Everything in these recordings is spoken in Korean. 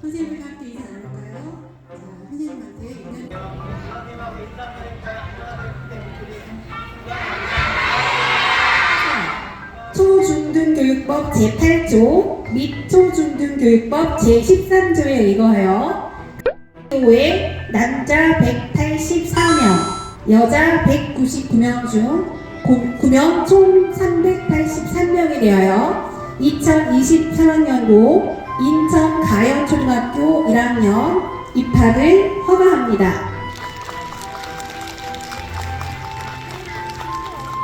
선생님들과 함께 인사 나눌까요? 자, 선생님한테 인사 초중등교육법 제8조 및 초중등교육법 제13조에 의거하여 교에 남자 184명, 여자 199명 중 9명 총 383명에 대하여 2023학년도 인천 가영초등학교 1학년 입학을 허가합니다.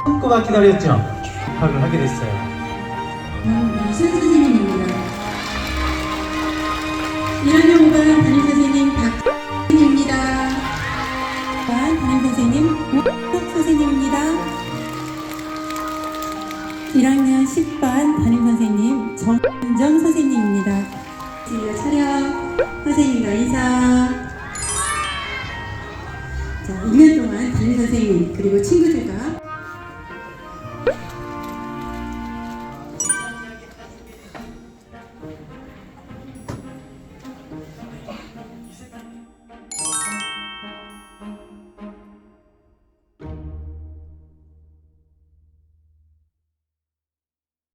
꿈꾸가 기다렸죠? 입학을 하게 됐어요. 음, 이순 선생님입니다. 1학년 5반 담임 선생님 박선생님입니다. 5반 담임 선생님 오석 선생님입니다. 1학년 10반 담임 선생님 정은정 선생님입니다. 진짜 촬영 선생님과 인사. 자, 2년 동안 담임 선생님 그리고 친구들과